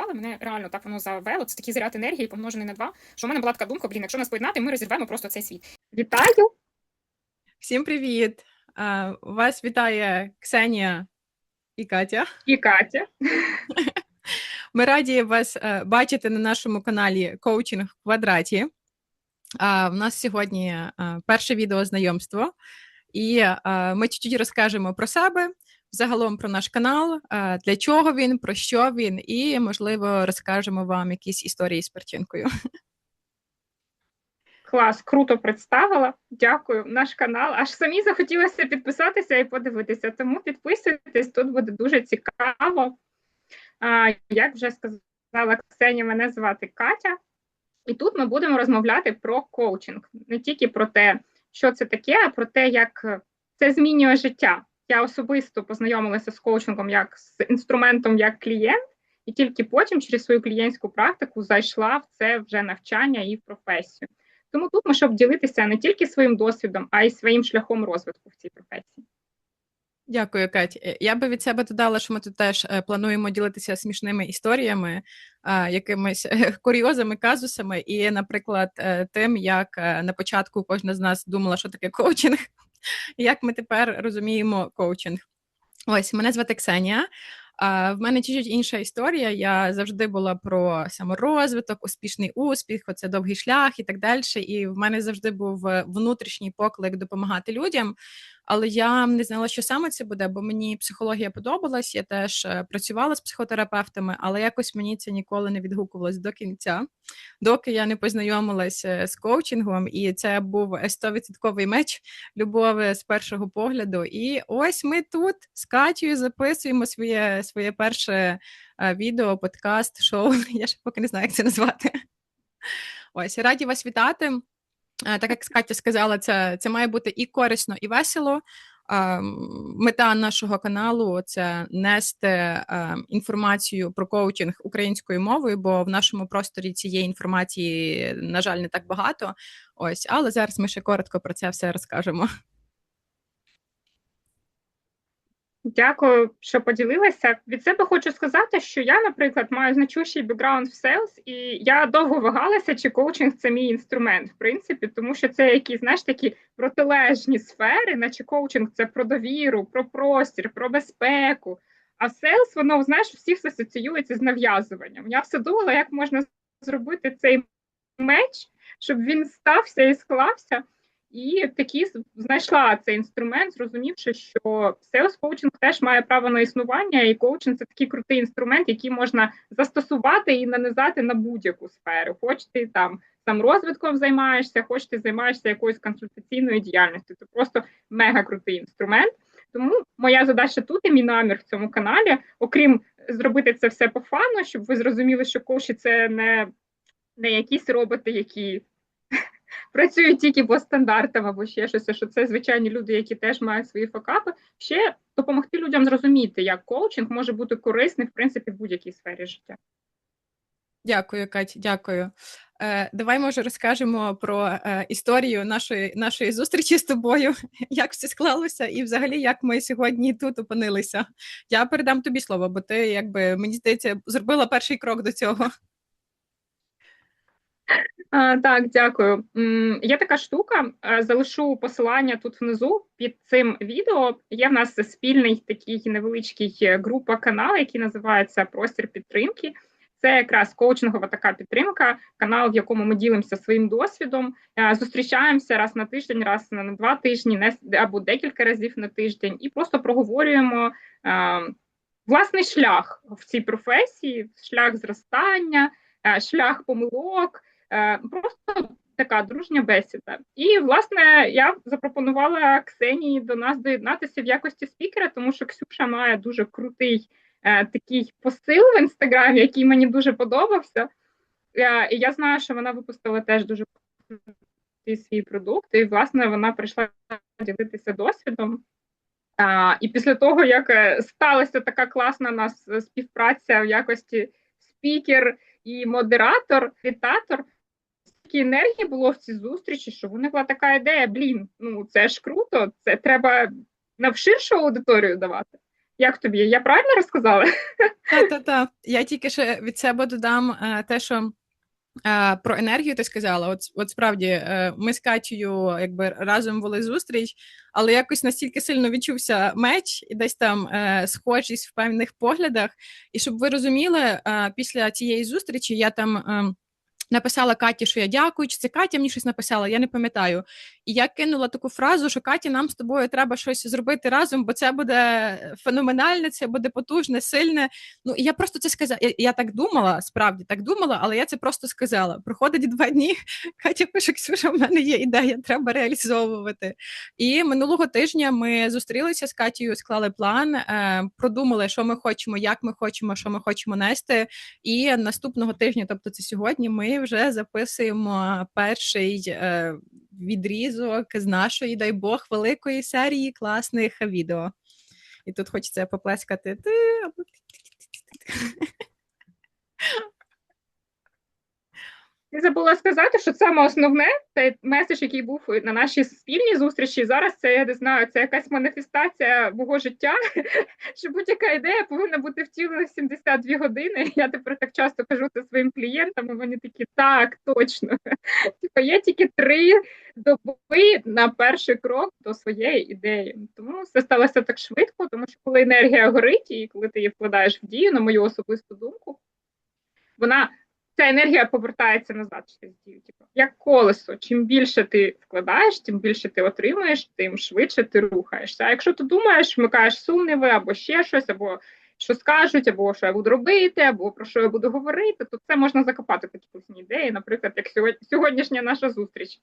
проконсультували, мене реально так воно завело. Це такий заряд енергії, помножений на два. Що в мене була така думка, блін, якщо нас поєднати, ми розірвемо просто цей світ. Вітаю! Всім привіт! А, Вас вітає Ксенія і Катя. І Катя. Ми раді вас е, бачити на нашому каналі Коучинг в квадраті. А, В нас сьогодні е, перше відео знайомство, і е, ми чуть-чуть розкажемо про себе, загалом про наш канал, е, для чого він, про що він, і, можливо, розкажемо вам якісь історії з перчинкою. Клас, круто представила. Дякую. Наш канал. Аж самі захотілося підписатися і подивитися. Тому підписуйтесь, тут буде дуже цікаво. Як вже сказала Ксенія, мене звати Катя, і тут ми будемо розмовляти про коучинг, не тільки про те, що це таке, а про те, як це змінює життя. Я особисто познайомилася з коучингом як з інструментом як клієнт, і тільки потім через свою клієнтську практику зайшла в це вже навчання і в професію. Тому тут ми щоб ділитися не тільки своїм досвідом, а й своїм шляхом розвитку в цій професії. Дякую, Кать. Е, Я би від себе додала, що ми тут теж е, плануємо ділитися смішними історіями, якимись е, курйозами, казусами, і, наприклад, тим, як на початку кожна з нас думала, що таке коучинг, як ми тепер розуміємо коучинг. Ось мене звати Ксенія. В мене чуть-чуть інша історія. Я завжди була про саморозвиток, успішний успіх, оце довгий шлях і так далі. І в мене завжди був внутрішній поклик допомагати людям. Але я не знала, що саме це буде, бо мені психологія подобалась. Я теж е, працювала з психотерапевтами, але якось мені це ніколи не відгукувалось до кінця, доки я не познайомилася з коучингом, і це був 100% меч любові з першого погляду. І ось ми тут з Катєю записуємо своє своє перше е, відео, подкаст, шоу. Я ще поки не знаю, як це назвати. Ось раді вас вітати. Е, так як Катя сказала, це це має бути і корисно, і весело. Мета нашого каналу це нести е, інформацію про коучинг українською мовою, бо в нашому просторі цієї інформації, на жаль, не так багато. Ось, але зараз ми ще коротко про це все розкажемо. Дякую, що поділилася. Від себе хочу сказати, що я, наприклад, маю значущий бекграунд в селс, і я довго вагалася, чи коучинг це мій інструмент, в принципі, тому що це якісь знаєш такі протилежні сфери, наче коучинг це про довіру, про простір, про безпеку. А селс, воно знаєш, всіх асоціюється з нав'язуванням. Я все думала, як можна зробити цей меч, щоб він стався і склався. І такі знайшла цей інструмент, зрозумівши, що sales коучинг теж має право на існування, і коучинг це такий крутий інструмент, який можна застосувати і нанизати на будь-яку сферу. Хоч ти там сам розвитком займаєшся, хоч ти займаєшся якоюсь консультаційною діяльністю. Це просто мега крутий інструмент. Тому моя задача тут і мій намір в цьому каналі, окрім зробити це все по фану, щоб ви зрозуміли, що коучі це не, не якісь роботи, які працюють тільки по стандартам або ще щось, що це звичайні люди, які теж мають свої факапи. Ще допомогти людям зрозуміти, як коучинг може бути корисний в принципі в будь-якій сфері життя. Дякую, Кать, дякую. Е, Давай, може, розкажемо про е, історію нашої нашої зустрічі з тобою, як все склалося, і взагалі як ми сьогодні тут опинилися. Я передам тобі слово, бо ти, якби мені здається, зробила перший крок до цього. Так, дякую. Є така штука. Е, залишу посилання тут внизу під цим відео. Є в нас спільний такий невеличкий е, група канал, який називається Простір підтримки. Це якраз коучингова така підтримка, канал, в якому ми ділимося своїм досвідом. Е, зустрічаємося раз на тиждень, раз на два тижні, або декілька разів на тиждень, і просто проговорюємо власний шлях в цій професії, шлях зростання, шлях помилок. Е, просто така дружня бесіда. І, власне, я запропонувала Ксенії до нас доєднатися в якості спікера, тому що Ксюша має дуже крутий е, такий посил в інстаграмі, який мені дуже подобався. Е, і я знаю, що вона випустила теж дуже свій продукт, і, власне, вона прийшла ділитися досвідом. А, І після того, як е, сталася така класна нас співпраця в якості спікер і модератор, вітатор, стільки енергії було в цій зустрічі, що виникла така ідея: блін, ну це ж круто, це треба на ширшу аудиторію давати. Як тобі? Я правильно розказала? Та-та-та. Я тільки ще від себе додам е, те, що е, про енергію ти сказала. От, от справді, е, ми з Катєю якби разом вели зустріч, але якось настільки сильно відчувся меч і десь там схожість в певних поглядах. І щоб ви розуміли, після цієї зустрічі я там. Написала Каті, що я дякую, чи це Катя мені щось написала, я не пам'ятаю. І я кинула таку фразу, що Каті, нам з тобою треба щось зробити разом, бо це буде феноменальне, це буде потужне, сильне. Ну і я просто це сказала. Я, я так думала, справді так думала, але я це просто сказала. Проходить два дні. Катя пише: Ксюша, в мене є ідея, треба реалізовувати. І минулого тижня ми зустрілися з Катією, склали план, е, продумали, що ми хочемо, як ми хочемо, що ми хочемо нести. І наступного тижня, тобто це сьогодні, ми вже записуємо перший е, відрізок з нашої, дай Бог, великої серії класних відео. І тут хочеться поплескати. Ти забула сказати, що саме основне цей меседж, який був на нашій спільній зустрічі. Зараз це я не знаю, це якась маніфестація мого життя. Що будь-яка ідея повинна бути втілена в 72 години. Я тепер так часто кажу це своїм клієнтам. і Вони такі так, точно. Типа є тільки три доби на перший крок до своєї ідеї. Тому все сталося так швидко, тому що коли енергія горить, і коли ти її вкладаєш в дію, на мою особисту думку, вона ця енергія повертається назад через дію. Типу, як колесо. Чим більше ти вкладаєш, тим більше ти отримуєш, тим швидше ти рухаєшся. А якщо ти думаєш, вмикаєш сумніви або ще щось, або що скажуть, або що я буду робити, або про що я буду говорити, то це можна закопати такі вкусні ідеї, наприклад, як сьогоднішня наша зустріч.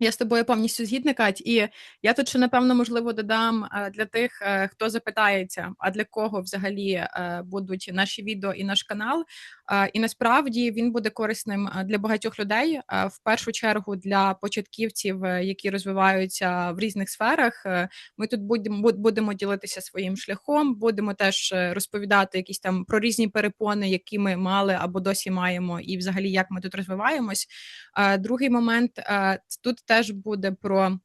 Я з тобою повністю згідна, Кать, і я тут ще напевно можливо додам е, для тих, е, хто запитається, а для кого взагалі е, будуть наші відео і наш канал. І насправді він буде корисним для багатьох людей. В першу чергу для початківців, які розвиваються в різних сферах. Ми тут будемо будемо ділитися своїм шляхом, будемо теж розповідати якісь там про різні перепони, які ми мали або досі маємо, і взагалі як ми тут розвиваємось. Другий момент тут теж буде про.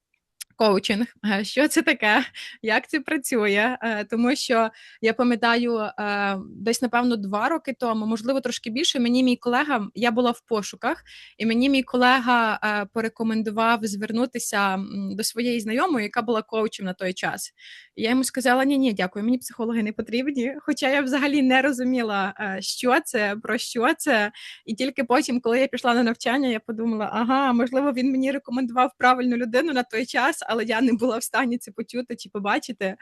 Коучинг, що це таке, як це працює? Е, тому що я пам'ятаю, е, десь напевно два роки тому, можливо, трошки більше. Мені мій колега, я була в пошуках, і мені мій колега е, порекомендував звернутися до своєї знайомої, яка була коучем на той час. Я йому сказала: Ні, ні, дякую, мені психологи не потрібні. Хоча я взагалі не розуміла, що це, про що це. І тільки потім, коли я пішла на навчання, я подумала, ага, можливо, він мені рекомендував правильну людину на той час але я не була в стані це почути чи побачити.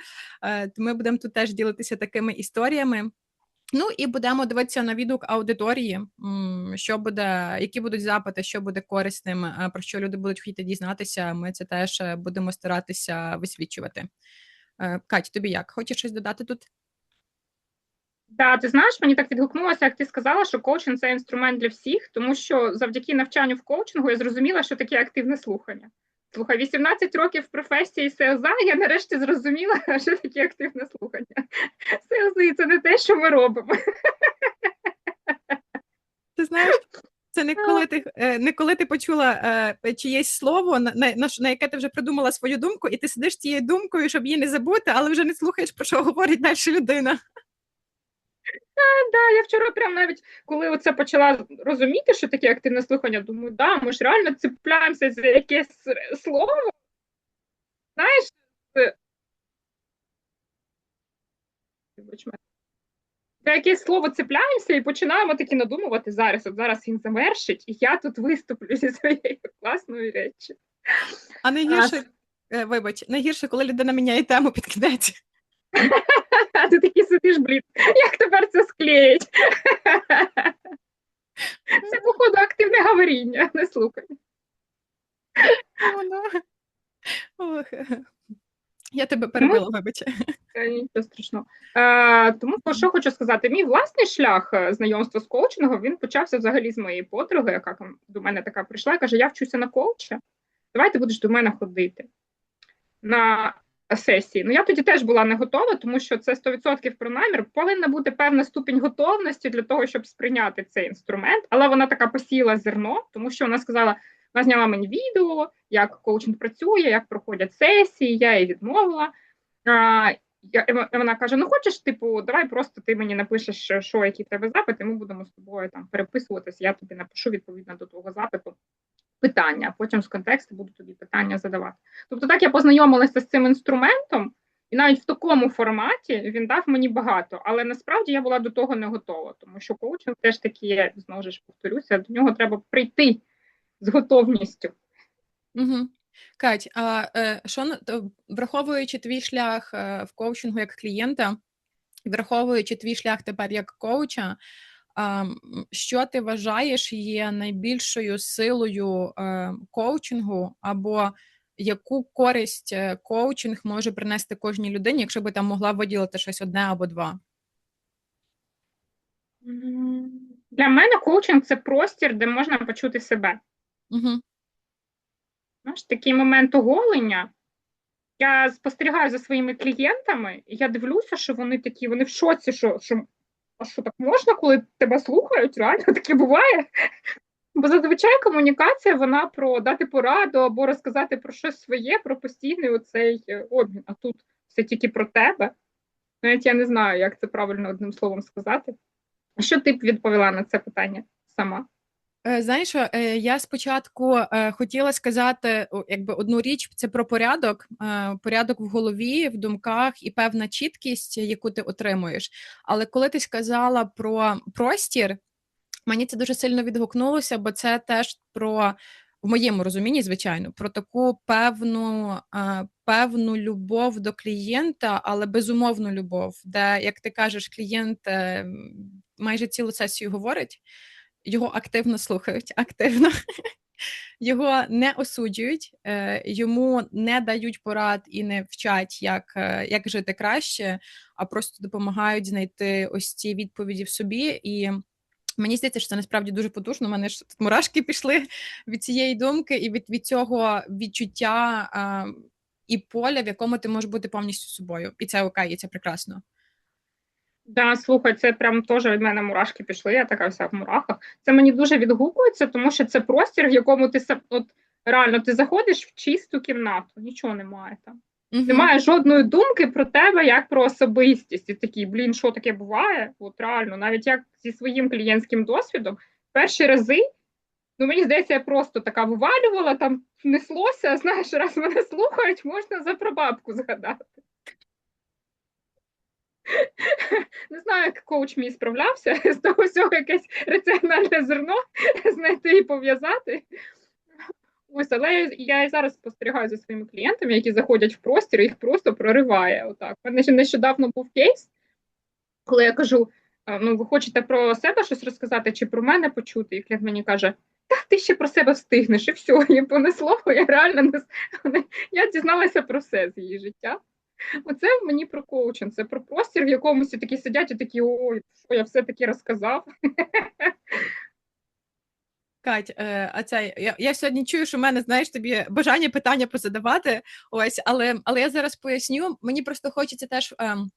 Е, то ми будемо тут теж ділитися такими історіями. Ну і будемо дивитися на відгук аудиторії, що буде, які будуть запити, що буде корисним, е, про що люди будуть хотіти дізнатися. Ми це теж е, будемо старатися висвічувати. Кать, тобі як? Хочеш щось додати тут? Да, ти знаєш, мені так відгукнулося, як ти сказала, що коучинг це інструмент для всіх, тому що завдяки навчанню в коучингу я зрозуміла, що таке активне слухання. Слухай, 18 років в професії селза, я нарешті зрозуміла, що таке активне слухання. Селзи це не те, що ми робимо. Ти знаєш, це не коли ти е, не коли ти почула е, чиєсь слово, на, на, на яке ти вже придумала свою думку, і ти сидиш цією думкою, щоб її не забути, але вже не слухаєш, про що говорить далі людина. Да, я вчора прям навіть коли оце почала розуміти, що таке активне слухання, думаю, да, ми ж реально цепляємося за якесь слово. Знаєш, за якесь слово цепляємося і починаємо таки надумувати зараз. От зараз він завершить, і я тут виступлю зі своєю класною речі. А найгірше, а... Е, вибач, найгірше, коли людина міняє тему, підкидається. А ти такий сидиш, блін, як тепер це склеїть? Це, походу, активне говоріння, не слухай. Ох. Я тебе перебила, вибач. Нічого страшного. А, Тому що хочу сказати, мій власний шлях е, знайомства з коучингом він почався взагалі з моєї подруги, яка до мене така прийшла і каже: Я вчуся на коуча, давай ти будеш до мене ходити. На сесії. Ну я тоді теж була не готова, тому що це 100% про намір. Повинна бути певна ступінь готовності для того, щоб сприйняти цей інструмент. Але вона така посіяла зерно, тому що вона сказала: вона зняла мені відео, як коучинг працює, як проходять сесії. Я їй відмовила. А, я, вона каже: Ну, хочеш, типу, давай просто ти мені напишеш, що- в тебе запит, і ми будемо з тобою там переписуватись. Я тобі напишу відповідно до твого запиту питання, потім з контексту буду тобі питання задавати. Тобто, так я познайомилася з цим інструментом, і навіть в такому форматі він дав мені багато, але насправді я була до того не готова, тому що коучинг теж таки є, знову ж повторюся, до нього треба прийти з готовністю. Угу. Кать, а е, що враховуючи твій шлях е, в коучингу як клієнта, враховуючи твій шлях тепер як коуча, що ти вважаєш є найбільшою силою е, коучингу, або яку користь е, коучинг може принести кожній людині, якщо би там могла виділити щось одне або два? Для мене коучинг це простір, де можна почути себе. Угу. Знаєш, такий момент оголення. Я спостерігаю за своїми клієнтами, і я дивлюся, що вони такі, вони в шоці, що, що що так можна, коли тебе слухають? Реально таке буває. Бо зазвичай комунікація вона про дати пораду або розказати про щось своє, про постійний оцей е, обмін. А тут все тільки про тебе. Навіть я не знаю, як це правильно одним словом сказати. Що ти б відповіла на це питання сама? Е, Знаєш, е, я спочатку е, хотіла сказати якби одну річ, це про порядок, е, порядок в голові, в думках і певна чіткість, яку ти отримуєш. Але коли ти сказала про простір, мені це дуже сильно відгукнулося, бо це теж про, в моєму розумінні, звичайно, про таку певну, е, певну любов до клієнта, але безумовну любов, де, як ти кажеш, клієнт е, майже цілу сесію говорить його активно слухають, активно. Його не осуджують, е, йому не дають порад і не вчать, як, е, як жити краще, а просто допомагають знайти ось ці відповіді в собі. І мені здається, що це насправді дуже потужно. У мене ж тут мурашки пішли від цієї думки і від, від цього відчуття і поля, в якому ти можеш бути повністю собою. І це окей, і це прекрасно. Да, слухай, це прям теж від мене мурашки пішли, я така вся в мурахах. Це мені дуже відгукується, тому що це простір, в якому ти сам- от реально ти заходиш в чисту кімнату, нічого немає там. Мгм. Немає жодної думки про тебе як про особистість. І такий, блін, що таке буває? От реально, навіть як зі своїм клієнтським досвідом, перші рази, ну мені здається, я просто така вивалювала, там неслося, знаєш, раз мене слухають, можна за прабабку згадати. Не знаю, як коуч мій справлявся з того всього якесь раціональне зерно знайти і пов'язати. Ось, але я, і зараз спостерігаю за своїми клієнтами, які заходять в простір, і їх просто прориває. Отак. У мене ще нещодавно був кейс, коли я кажу: ну, ви хочете про себе щось розказати чи про мене почути? І клієнт мені каже: Та ти ще про себе встигнеш, і все, і понесло, я реально не я дізналася про все з її життя. Оце мені про коучинг, це про простір, в якомусь такі сидять і такі, ой, що я все-таки розказав. Кать, е, а це я, я сьогодні чую, що в мене знаєш тобі бажання питання позадавати. Ось, але але я зараз поясню. Мені просто хочеться теж. ем,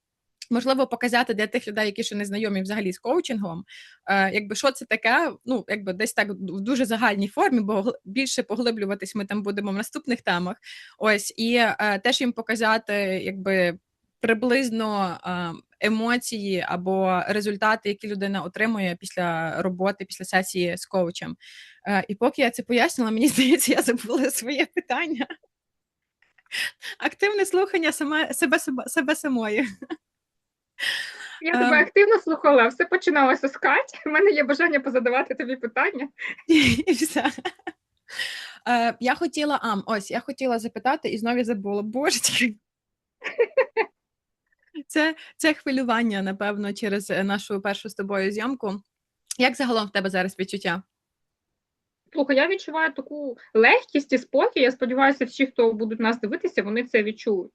Можливо, показати для тих людей, які ще не знайомі взагалі з коучингом, е, якби що це таке, ну якби десь так в дуже загальній формі, бо більше поглиблюватись ми там будемо в наступних темах. Ось і е, теж їм показати, якби приблизно е, емоції або результати, які людина отримує після роботи, після сесії з коучем. Е, І поки я це пояснила, мені здається, я забула своє питання. Активне слухання саме себе, себе, себе самої. Я Ем. тебе активно слухала, все починалося з Кать. У мене є бажання позадавати тобі питання. І все. Е, я хотіла, а, ось, я хотіла запитати і знову забула. Божечки. Це, це хвилювання, напевно, через е, нашу першу з тобою зйомку. Як загалом в тебе зараз відчуття? Слухай, я відчуваю таку легкість і спокій. Я сподіваюся, всі, хто будуть нас дивитися, вони це відчують.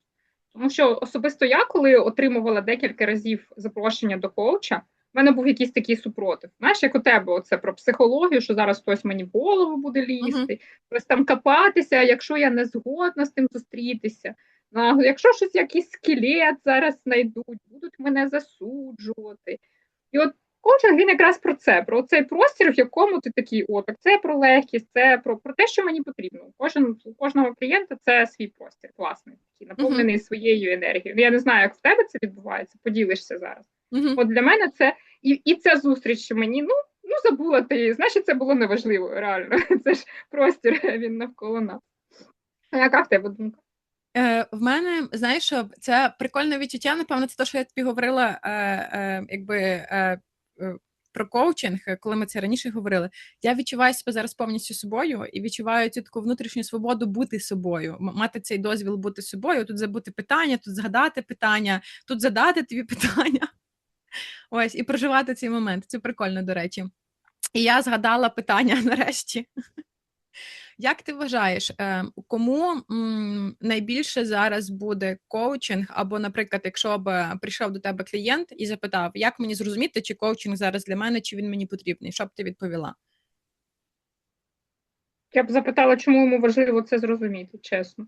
Тому що особисто я, коли отримувала декілька разів запрошення до коуча, в мене був якийсь такий супротив. Знаєш, як у тебе, оце про психологію, що зараз хтось мені в голову буде лізти, хтось там копатися, якщо я не згодна з тим зустрітися. А, якщо щось якийсь скелет зараз знайдуть, будуть мене засуджувати. І от коучинг він якраз про це, про цей простір, в якому ти такий, о, так це про легкість, це про, про те, що мені потрібно. Кожен у кожного клієнта це свій простір, класний, такий наповнений своєю енергією. Ну, Я не знаю, як в тебе це відбувається, поділишся зараз. Мгм. От для мене це і, і ця зустріч, що мені ну, ну забула ти значить, це було неважливо, реально. Це ж простір він навколо нас. А яка в тебе думка? Е, в мене, знаєш, це прикольне відчуття, напевно, це те, що я тобі говорила, е, е, якби про коучинг, е, коли ми це раніше говорили. Я відчуваю себе зараз повністю собою і відчуваю цю таку внутрішню свободу бути собою, мати цей дозвіл бути собою, тут забути питання, тут згадати питання, тут задати тобі питання. Ось, і проживати цей момент. Це прикольно, до речі. І я згадала питання нарешті. Як ти вважаєш, е, кому найбільше зараз буде коучинг? Або, наприклад, якщо б прийшов до тебе клієнт і запитав, як мені зрозуміти, чи коучинг зараз для мене, чи він мені потрібний? Що б ти відповіла? Я б запитала, чому йому важливо це зрозуміти, чесно.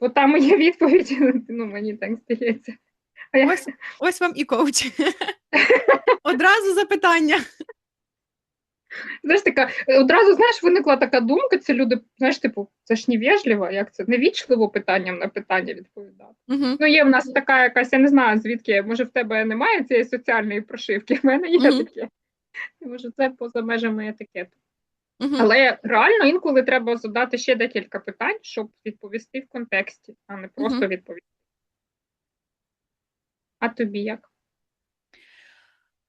Бо там є відповідь, ну мені так здається. А я Ось, ось вам і коуч. Одразу запитання. Знаєш, така одразу знаєш, виникла така думка. Це люди, знаєш, типу, це ж невежливо, як це невічливо питанням на питання відповідати. Угу. Ну, є в нас така якась, я не знаю, звідки, може, в тебе немає цієї соціальної прошивки, в мене є Мгм. таке. Може, це поза межами етикету. Угу. Але реально інколи треба задати ще декілька питань, щоб відповісти в контексті, а не просто відповісти. А тобі як?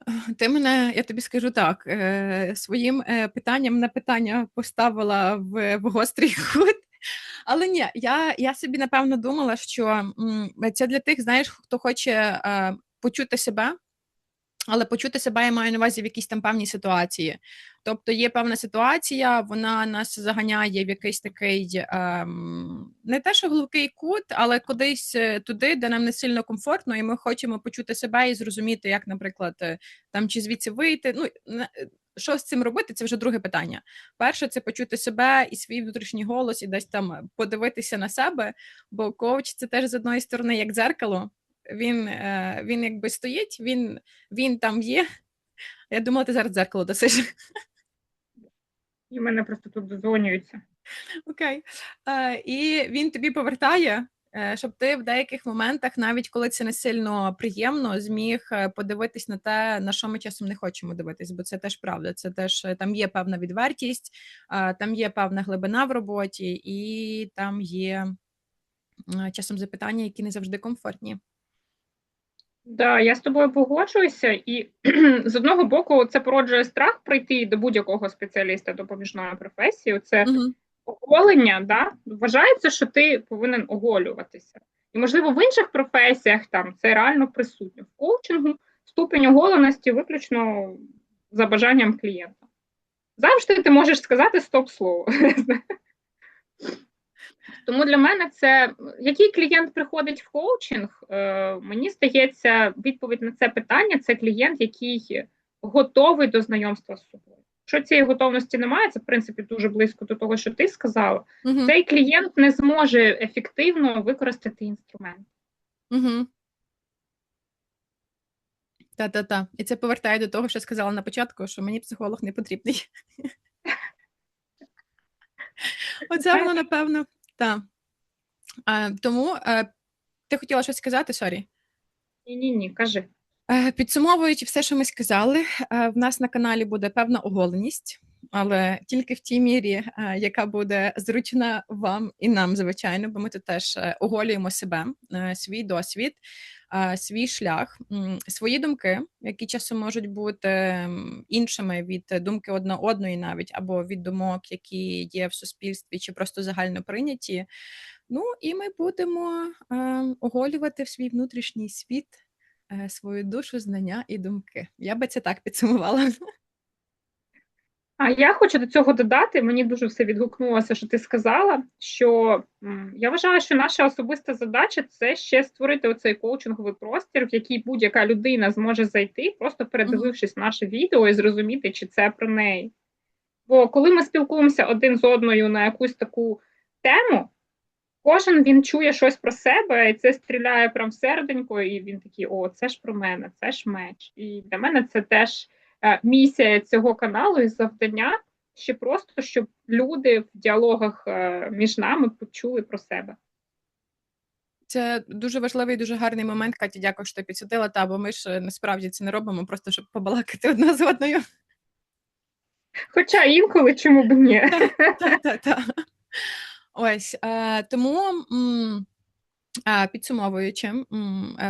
Ти мене, я тобі скажу так, е, своїм е, питанням на питання поставила в, в гострий кут. Але ні, я, я собі напевно думала, що це для тих, знаєш, хто хоче е, почути себе, але почути себе я маю на увазі в якійсь там певній ситуації. Тобто є певна ситуація, вона нас заганяє в якийсь такий ем, не те, що глухий кут, але кудись е, туди, де нам не сильно комфортно, і ми хочемо почути себе і зрозуміти, як, наприклад, е, там чи звідси вийти. Ну е, що з цим робити, це вже друге питання. Перше, це почути себе і свій внутрішній голос, і десь там подивитися на себе. Бо коуч це теж з одної сторони як дзеркало. Він, е, він якби стоїть, він, він там є. Я думала, ти зараз дзеркало досиш. І в мене просто тут дозвонюються. Окей. Е, і він тобі повертає, е, щоб ти в деяких моментах, навіть коли це не сильно приємно, зміг подивитись на те, на що ми часом не хочемо дивитись, бо це теж правда. Це теж там є певна відвертість, там є певна глибина в роботі, і там є часом запитання, які не завжди комфортні. Да, я з тобою погоджуюся, і з одного боку, це породжує страх прийти до будь-якого спеціаліста допоміжної професії. Це Угу. оголення, да? вважається, що ти повинен оголюватися. І, можливо, в інших професіях там це реально присутньо. В коучингу ступень оголеності виключно за бажанням клієнта. Завжди ти можеш сказати стоп-слово. Тому для мене це який клієнт приходить в коучинг, е, мені здається, відповідь на це питання це клієнт, який готовий до знайомства з собою. Якщо цієї готовності немає, це в принципі дуже близько до того, що ти сказала. Угу. Цей клієнт не зможе ефективно використати інструмент. Угу. Та-та-та. І це повертає до того, що я сказала на початку, що мені психолог не потрібний. Оце воно, напевно, так. Тому е, ти хотіла щось сказати, сорі? Ні, ні, ні, кажи. Е, Підсумовуючи все, що ми сказали, е, в нас на каналі буде певна оголеність, але тільки в тій мірі, яка буде зручна вам і нам, звичайно, бо ми тут теж оголюємо себе, свій досвід, свій шлях, свої думки, які часом можуть бути іншими від думки одна одної, навіть або від думок, які є в суспільстві, чи просто загально прийняті. Ну і ми будемо е, оголювати в свій внутрішній світ е, свою душу, знання і думки. Я би це так підсумувала. А я хочу до цього додати. Мені дуже все відгукнулося, що ти сказала. Що я вважаю, що наша особиста задача це ще створити оцей коучинговий простір, в який будь-яка людина зможе зайти, просто передивившись наше відео і зрозуміти, чи це про неї. Бо коли ми спілкуємося один з одною на якусь таку тему, кожен він чує щось про себе, і це стріляє прям в серденько, і він такий: о, це ж про мене, це ж меч. І для мене це теж місія цього каналу і завдання ще просто, щоб люди в діалогах е, між нами почули про себе. Це дуже важливий, дуже гарний момент. Катя, дякую, що ти підсвітила. Та бо ми ж е, насправді це не робимо, просто щоб побалакати одна з одною. Хоча інколи чому б ні? Та-та-та. Ось е, тому. Підсумовуючи, е,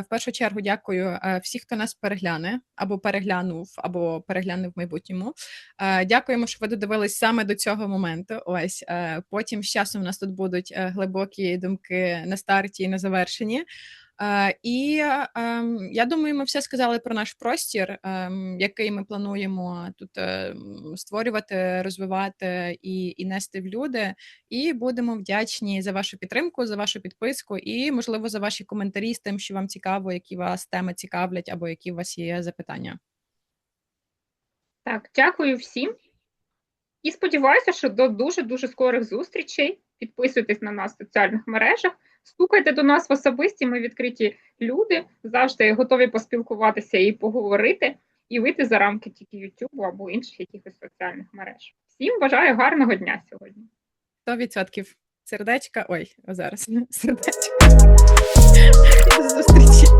в першу чергу дякую е, всіх, хто нас перегляне або переглянув, або перегляне в майбутньому. Е, Дякуємо, що ви додивились саме до цього моменту. Ось потім з часом у нас тут будуть глибокі думки на старті і на завершенні. Е, І ем, я думаю, ми все сказали про наш простір, ем, який ми плануємо тут ем, створювати, розвивати і, і нести в люди. І будемо вдячні за вашу підтримку, за вашу підписку і, можливо, за ваші коментарі з тим, що вам цікаво, які вас теми цікавлять, або які у вас є запитання. Так, дякую всім. І сподіваюся, що до дуже-дуже скорих зустрічей. Підписуйтесь на нас в соціальних мережах, стукайте до нас в особисті. Ми відкриті люди, завжди готові поспілкуватися і поговорити, і вийти за рамки тільки YouTube або інших якихось соціальних мереж. Всім бажаю гарного дня сьогодні. 100% сердечка. Ой, зараз сердечка. До зустрічі.